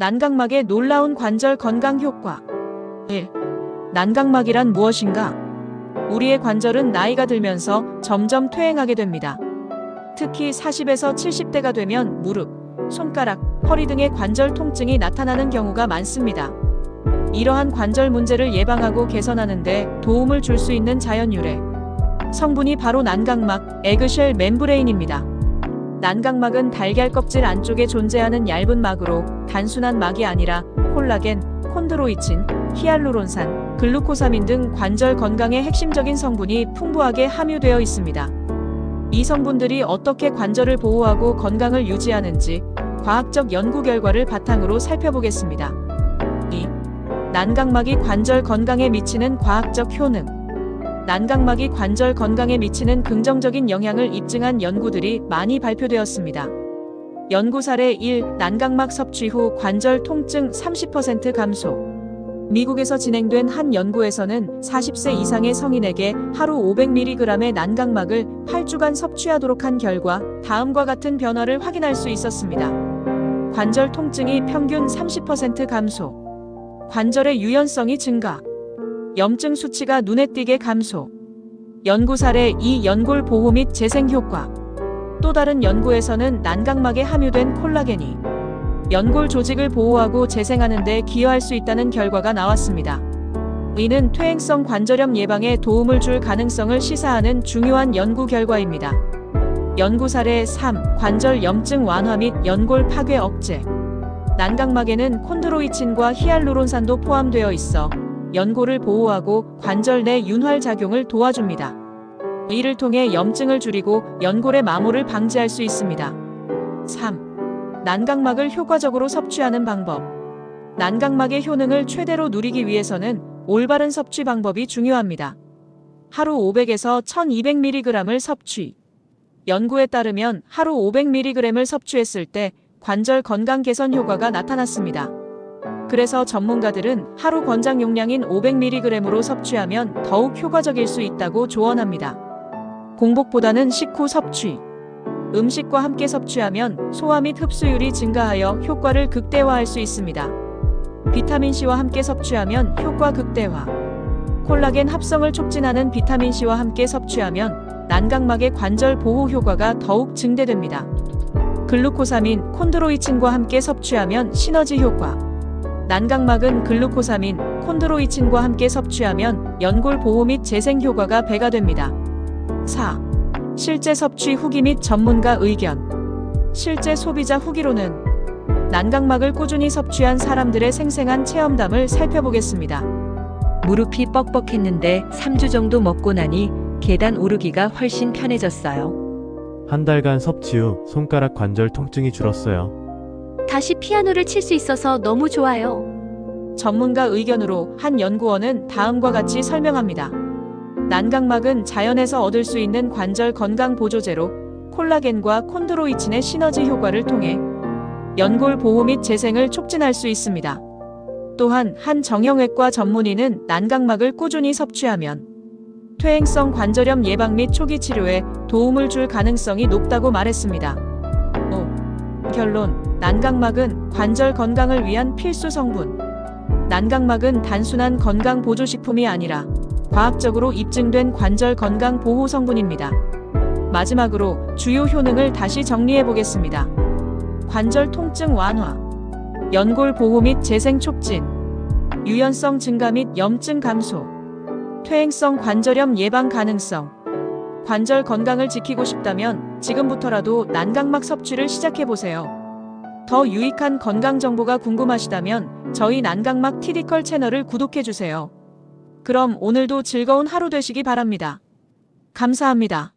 난각막의 놀라운 관절 건강 효과. 1. 난각막이란 무엇인가? 우리의 관절은 나이가 들면서 점점 퇴행하게 됩니다. 특히 40에서 70대가 되면 무릎, 손가락, 허리 등의 관절 통증이 나타나는 경우가 많습니다. 이러한 관절 문제를 예방하고 개선하는데 도움을 줄 수 있는 자연 유래. 성분이 바로 난각막, 에그쉘 멤브레인입니다. 난각막은 달걀 껍질 안쪽에 존재하는 얇은 막으로 단순한 막이 아니라 콜라겐, 콘드로이친, 히알루론산, 글루코사민 등 관절 건강의 핵심적인 성분이 풍부하게 함유되어 있습니다. 이 성분들이 어떻게 관절을 보호하고 건강을 유지하는지 과학적 연구 결과를 바탕으로 살펴보겠습니다. 2. 난각막이 관절 건강에 미치는 과학적 효능. 난각막이 관절 건강에 미치는 긍정적인 영향을 입증한 연구들이 많이 발표되었습니다. 연구 사례 1. 난각막 섭취 후 관절 통증 30% 감소. 미국에서 진행된 한 연구에서는 40세 이상의 성인에게 하루 500mg의 난각막을 8주간 섭취하도록 한 결과 다음과 같은 변화를 확인할 수 있었습니다. 관절 통증이 평균 30% 감소. 관절의 유연성이 증가. 염증 수치가 눈에 띄게 감소. 연구 사례 2 연골 보호 및 재생 효과. 또 다른 연구에서는 난각막에 함유된 콜라겐이 연골 조직을 보호하고 재생하는 데 기여할 수 있다는 결과가 나왔습니다. 이는 퇴행성 관절염 예방에 도움을 줄 가능성을 시사하는 중요한 연구 결과입니다. 연구 사례 3 관절 염증 완화 및 연골 파괴 억제. 난각막에는 콘드로이친과 히알루론산도 포함되어 있어 연골을 보호하고 관절 내 윤활 작용을 도와줍니다. 이를 통해 염증을 줄이고 연골의 마모를 방지할 수 있습니다. 3. 난각막을 효과적으로 섭취하는 방법. 난각막의 효능을 최대로 누리기 위해서는 올바른 섭취 방법이 중요합니다. 하루 500에서 1200mg을 섭취. 연구에 따르면 하루 500mg을 섭취했을 때 관절 건강 개선 효과가 나타났습니다. 그래서 전문가들은 하루 권장 용량인 500mg으로 섭취하면 더욱 효과적일 수 있다고 조언합니다. 공복보다는 식후 섭취. 음식과 함께 섭취하면 소화 및 흡수율이 증가하여 효과를 극대화할 수 있습니다. 비타민C와 함께 섭취하면 효과 극대화. 콜라겐 합성을 촉진하는 비타민C와 함께 섭취하면 난각막의 관절 보호 효과가 더욱 증대됩니다. 글루코사민, 콘드로이친과 함께 섭취하면 시너지 효과. 난각막은 글루코사민, 콘드로이친과 함께 섭취하면 연골 보호 및 재생 효과가 배가 됩니다. 4. 실제 섭취 후기 및 전문가 의견. 실제 소비자 후기로는 난각막을 꾸준히 섭취한 사람들의 생생한 체험담을 살펴보겠습니다. 무릎이 뻑뻑했는데 3주 정도 먹고 나니 계단 오르기가 훨씬 편해졌어요. 한 달간 섭취 후 손가락 관절 통증이 줄었어요. 다시 피아노를 칠 수 있어서 너무 좋아요. 전문가 의견으로 한 연구원은 다음과 같이 설명합니다. 난각막은 자연에서 얻을 수 있는 관절 건강 보조제로 콜라겐과 콘드로이친의 시너지 효과를 통해 연골 보호 및 재생을 촉진할 수 있습니다. 또한 한 정형외과 전문의는 난각막을 꾸준히 섭취하면 퇴행성 관절염 예방 및 초기 치료에 도움을 줄 가능성이 높다고 말했습니다. 5. 결론 난각막은 관절 건강을 위한 필수 성분. 난각막은 단순한 건강 보조식품이 아니라 과학적으로 입증된 관절 건강 보호 성분입니다. 마지막으로 주요 효능을 다시 정리해 보겠습니다. 관절 통증 완화, 연골 보호 및 재생 촉진, 유연성 증가 및 염증 감소, 퇴행성 관절염 예방 가능성. 관절 건강을 지키고 싶다면 지금부터라도 난각막 섭취를 시작해 보세요. 더 유익한 건강 정보가 궁금하시다면 저희 난각막 티디컬 채널을 구독해 주세요. 그럼 오늘도 즐거운 하루 되시기 바랍니다. 감사합니다.